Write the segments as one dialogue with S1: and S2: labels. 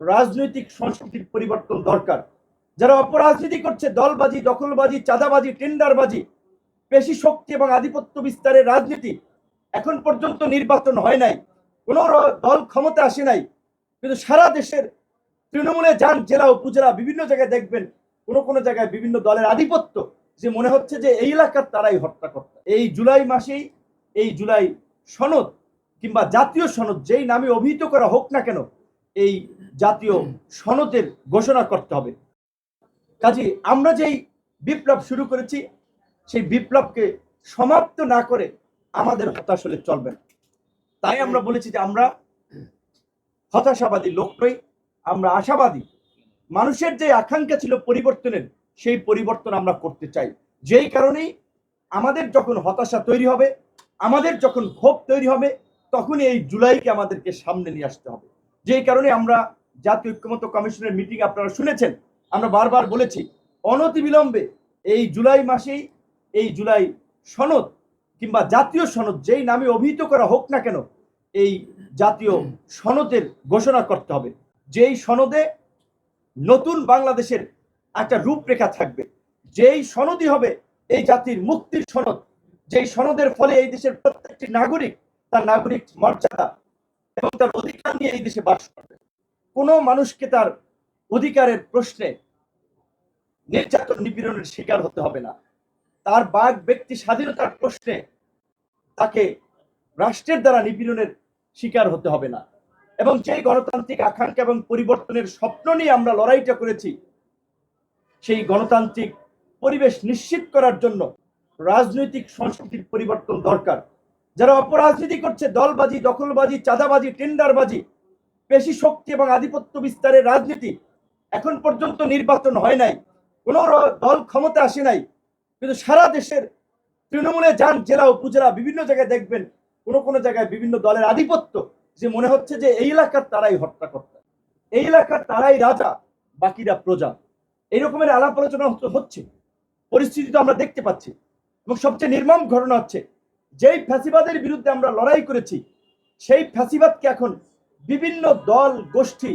S1: রাজনৈতিক সংস্কৃতির পরিবর্তন দরকার। যারা অপরাজনীতি করছে, দলবাজি, দখলবাজি, চাঁদাবাজি, টেন্ডারবাজি, পেশি শক্তি এবং আধিপত্য বিস্তারের রাজনীতি এখন পর্যন্ত নির্বাচন হয় নাই। কোনো দল ক্ষমতা আসে নাই। কিন্তু সারা দেশের তৃণমূলে যান, জেলা উপজেলা বিভিন্ন জায়গায় দেখবেন, কোনো কোনো জায়গায় বিভিন্ন দলের আধিপত্য যে মনে হচ্ছে যে এই এলাকার তারাই হত্যাকর্তা। এই জুলাই মাসেই, এই জুলাই সনদ কিংবা জাতীয় সনদ যেই নামে অভিহিত করা হোক না কেন এই জাতীয় সনদের ঘোষণা করতে হবে। কাজে আমরা যেই বিপ্লব শুরু করেছি, সেই বিপ্লবকে সমাপ্ত না করে আমাদের হতাশ হলে চলবে না। তাই আমরা বলেছি যে আমরা হতাশাবাদী লোক নই, আমরা আশাবাদী। মানুষের যে আকাঙ্ক্ষা ছিল পরিবর্তনের, সেই পরিবর্তন আমরা করতে চাই। যেই কারণেই আমাদের যখন হতাশা তৈরি হবে, আমাদের যখন ক্ষোভ তৈরি হবে, তখনই এই জুলাইকে আমাদেরকে সামনে নিয়ে আসতে হবে। যেই কারণে আমরা জাতীয় ঐক্যমত্য কমিশনের মিটিং আপনারা শুনেছেন। আমরা বারবার বলেছি, অনতিবিলম্বে এই জুলাই মাসেই, এই জুলাই সনদ কিংবা জাতীয় সনদ যেই নামে অভিহিত করা হোক না কেন, এই জাতীয় সনদের ঘোষণা করতে হবে। যেই সনদে নতুন বাংলাদেশের একটা রূপরেখা থাকবে, যেই সনদই হবে এই জাতির মুক্তির সনদ, যেই সনদের ফলে এই দেশের প্রত্যেকটি নাগরিক তার নাগরিক মর্যাদা এবং তার অধিকার নিয়ে এই দেশে বাস করবে। কোনো মানুষকে তার অধিকারের প্রশ্নে নির্যাতন নিপীড়নের শিকার হতে হবে না। তার বাঘ ব্যক্তি স্বাধীনতার প্রশ্নে তাকে রাষ্ট্রের দ্বারা নিপীড়নের শিকার হতে হবে না। এবং যেই গণতান্ত্রিক আকাঙ্ক্ষা এবং পরিবর্তনের স্বপ্ন নিয়ে আমরা লড়াইটা করেছি, সেই গণতান্ত্রিক পরিবেশ নিশ্চিত করার জন্য রাজনৈতিক সংস্কৃতির পরিবর্তন দরকার। যারা অপরাজনীতি করছে, দলবাজি, দখলবাজি, চাঁদাবাজি, টেন্ডারবাজি, পেশি শক্তি এবং আধিপত্য বিস্তারের রাজনীতি এখন পর্যন্ত নির্বাচন হয় নাই। কোনো দল ক্ষমতা আসে নাই। কিন্তু সারা দেশের তৃণমূলে যান, জেলা উপজেলা বিভিন্ন জায়গায় দেখবেন, কোনো কোনো জায়গায় বিভিন্ন দলের আধিপত্য যে মনে হচ্ছে যে এই এলাকার তারাই হত্যাকর্তা। এই এলাকার তারাই রাজা, বাকিরা প্রজা। এই রকমের আলাপ আলোচনা হচ্ছে- হচ্ছে। পরিস্থিতি তো আমরা দেখতে পাচ্ছি। এবং সবচেয়ে নির্মম ঘটনা হচ্ছে যেই ফ্যাসিবাদের বিরুদ্ধে আমরা লড়াই করেছি, সেই ফ্যাসিবাদকে এখন বিভিন্ন দল, গোষ্ঠী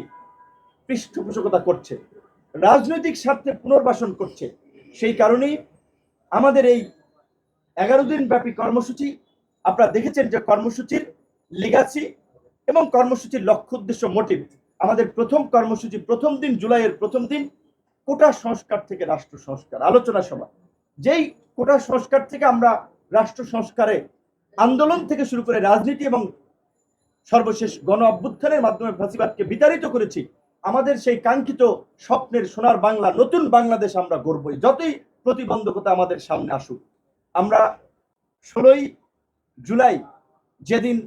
S1: পৃষ্ঠপোষকতা করছে, রাজনৈতিক স্বার্থে পুনর্বাসন করছে। সেই কারণেই আমাদের এই এগারো দিন ব্যাপী কর্মসূচি, আপনারা দেখেছেন যে কর্মসূচির লিগাসি এবং কর্মসূচির লক্ষ্য উদ্দেশ্য মোটিভ আমাদের প্রথম কর্মসূচি, প্রথম দিন, জুলাইয়ের প্রথম দিন, কোটা সংস্কার থেকে রাষ্ট্র সংস্কার, আলোচনা সভা। যেই কোটা সংস্কার থেকে আমরা রাষ্ট্র সংস্কারে আন্দোলন থেকে শুরু করে রাজনীতি এবং সর্বশেষ গণ অভ্যুত্থানের মাধ্যমে ফাঁসিবাদকে বিতাড়িত করেছি, আমাদের সেই কাঙ্ক্ষিত স্বপ্নের সোনার বাংলা, নতুন বাংলাদেশ আমরা গড়বই। যতই প্রতিবন্ধকতা আমাদের সামনে আসুক, আমরা ষোলোই জুলাই যেদিন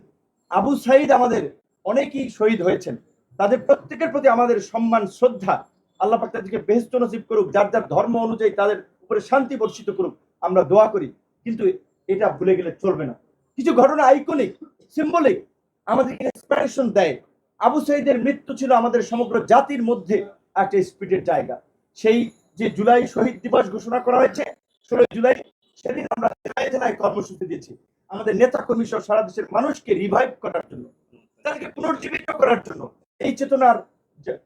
S1: আবু সাইদ আমাদের অনেকেই শহীদ হয়েছেন, তাদের প্রত্যেকের প্রতি আমাদের সম্মান, শ্রদ্ধা, আল্লাহ পাক তাদেরকে বেহেস্ত নসিব করুক, যার যার ধর্ম অনুযায়ী তাদের উপরে শান্তি বর্ষিত করুক, আমরা দোয়া করি। কিন্তু এটা ভুলে গেলে চলবে না। কিছু ঘটনা আইকনিক সিম্বলিক আমাদেরকে ইন্সপিরেশন দেয়। আবু সাইদের মৃত্যু ছিল আমাদের সমগ্র জাতির মধ্যে একটা স্পিডের জায়গা। সেই যে জুলাই শহীদ দিবস ঘোষণা করা হয়েছে ষোলোই জুলাই, সেদিন আমরা জেলায় জেলায় কর্মসূচি দিয়েছি। আমাদের নেতা কর্মী সহ সারা দেশের মানুষকে রিভাইভ করার জন্য, তাদেরকে পুনর্জীবিত করার জন্য, এই চেতনার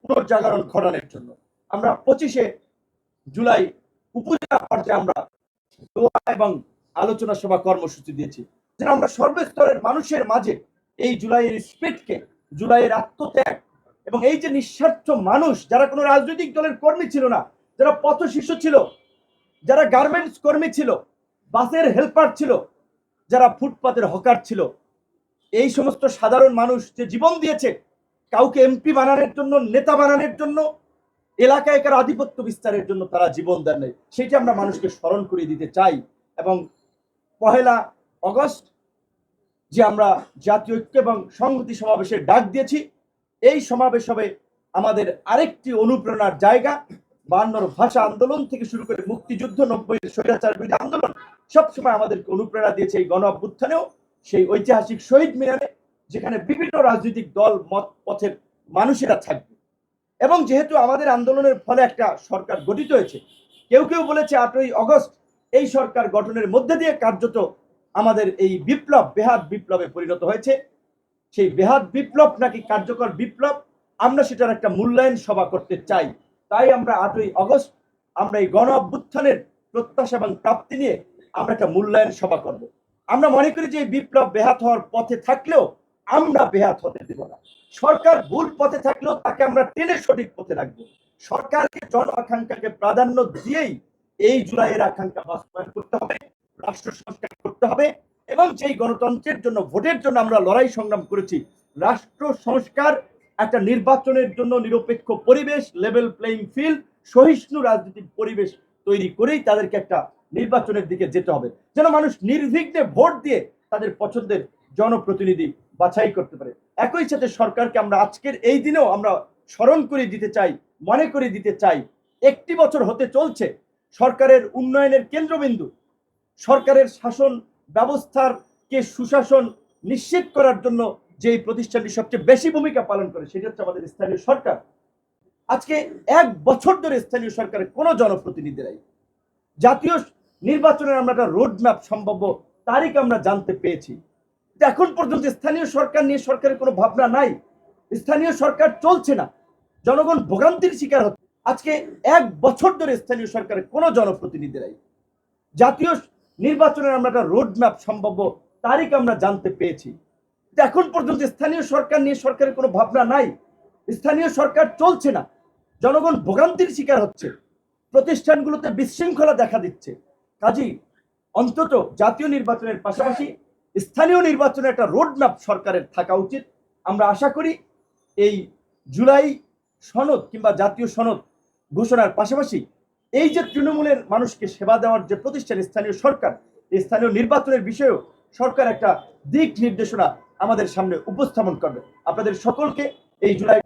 S1: পুনর্জাগরণ ঘটানোর জন্য। আমরা পঁচিশে জুলাই উপজেলা পর্যায়ে আমরা দোয়া এবং আলোচনা সভা কর্মসূচি দিয়েছি। যেন আমরা সর্বস্তরের মানুষের মাঝে এই জুলাইয়ের স্পিডকে, জুলাইয়ের আত্মত্যাগ এবং এই যে নিঃস্বার্থ মানুষ, যারা কোনো রাজনৈতিক দলের কর্মী ছিল না, যারা পথ শিশু ছিল, যারা গার্মেন্টস কর্মী ছিল, বাসের হেল্পার ছিল, যারা ফুটপাতের হকার ছিল, এই সমস্ত সাধারণ মানুষ যে জীবন দিয়েছে, কাউকে এমপি বানানোর জন্য, নেতা বানানোর জন্য, এলাকায় কার আধিপত্য বিস্তারের জন্য তারা জীবন দেন নাই। সেটা আমরা মানুষকে স্মরণ করিয়ে দিতে চাই এবং পহেলা অগস্ট, যে আমরা জাতীয় ঐক্য এবং সংহতি সমাবেশের ডাক দিয়েছি, এই সমাবেশ হবে আমাদের আরেকটি অনুপ্রেরণার জায়গা। বান্নর ভাষা আন্দোলন থেকে শুরু করে মুক্তিযুদ্ধ নব্বই স্বৈরাচার বিরোধী আন্দোলন, সবসময় আমাদেরকে অনুপ্রেরণা দিয়েছে এই গণ অভ্যুত্থানেও সেই ঐতিহাসিক শহীদ মিনারে, যেখানে বিভিন্ন রাজনৈতিক দল, মত, পথের মানুষেরা থাকবে। এবং যেহেতু আমাদের আন্দোলনের ফলে একটা সরকার গঠিত হয়েছে, কেউ কেউ বলেছে আটই অগস্ট এই সরকার গঠনের মধ্যে দিয়ে কার্যত আমাদের এই বিপ্লব বেহাত বিপ্লবে পরিণত হয়েছে। সেই বেহাত বিপ্লব নাকি কার্যকর বিপ্লব, আমরা সেটার একটা মূল্যায়ন সভা করতে চাই। তাই আমরা আটই অগস্ট, আমরা এই গণ অভ্যুত্থানের প্রত্যাশা এবং প্রাপ্তি নিয়ে আমরা একটা মূল্যায়ন সভা করব। আমরা মনে করি যে বিপ্লব বেহাত হওয়ার পথে থাকলেও আমরা বেহাত হতে দেব না। সরকার ভুল পথে থাকলেও তাকে আমরা টেনে সঠিক পথে রাখব। সরকারকে, জন আকাঙ্ক্ষাকে প্রাধান্য দিয়েই এই জুলাইয়ের আকাঙ্ক্ষা বাস্তবায়ন করতে হবে, রাষ্ট্র সংস্কার করতে হবে এবং যেই গণতন্ত্রের জন্য, ভোটের জন্য আমরা লড়াই সংগ্রাম করেছি, রাষ্ট্র সংস্কার একটা নির্বাচনের জন্য নিরপেক্ষ পরিবেশ লেভেল প্লেইং ফিল্ড সহিষ্ণু রাজনীতির পরিবেশ তৈরি করেই তাদেরকে একটা নির্বাচনের দিকে যেতে হবে। যেন মানুষ নির্বিঘ্নে ভোট দিয়ে তাদের পছন্দের জনপ্রতিনিধি বাছাই করতে পারে। একই সাথে সরকারকে আমরা আজকের এই দিনেও আমরা স্মরণ করে দিতে চাই, মনে করে দিতে চাই, একটি বছর হতে চলছে সরকারের উন্নয়নের কেন্দ্রবিন্দু। সরকারের শাসন ব্যবস্থার কে সুশাসন নিশ্চিত করার জন্য যে প্রতিষ্ঠানটি সবচেয়ে বেশি ভূমিকা পালন করে, সেটা হচ্ছে আমাদের স্থানীয় সরকার। আজকে এক বছর ধরে স্থানীয় সরকারের কোনো জনপ্রতিনিধি নাই। জাতীয় নির্বাচনের আমরা একটা রোড ম্যাপ সম্ভাব্য তারিখ আমরা জানতে পেয়েছি। এখন পর্যন্ত স্থানীয় সরকার নিয়ে সরকারের কোনো ভাবনা নাই। স্থানীয় সরকার চলছে না। জনগণ ভোগান্তির শিকার হচ্ছে। আজকে এক বছর ধরে স্থানীয় সরকারের কোনো জনপ্রতিনিধি নাই। জাতীয় নির্বাচনের আমরা একটা রোড ম্যাপ সম্ভাব্য তারিখ আমরা জানতে পেয়েছি। এখন পর্যন্ত স্থানীয় সরকার নিয়ে সরকারের কোনো ভাবনা নাই। স্থানীয় সরকার চলছে না। জনগণ ভোগান্তির শিকার হচ্ছে। প্রতিষ্ঠানগুলোতে বিশৃঙ্খলা দেখা দিচ্ছে। কাজী, অন্তত জাতীয় নির্বাচনের পাশাপাশি স্থানীয় নির্বাচনে একটা রোড ম্যাপ সরকারের থাকা উচিত। আমরা আশা করি এই জুলাই সনদ কিংবা জাতীয় সনদ ঘোষণার পাশাপাশি এই যে তৃণমূলের মানুষকে সেবা দেওয়ার যে প্রতিষ্ঠান স্থানীয় সরকার স্থানীয় নির্বাচনের বিষয়েও সরকার একটা দিক নির্দেশনা আমাদের সামনে উপস্থাপন করবে। আপনাদের সকলকে এই জুলাই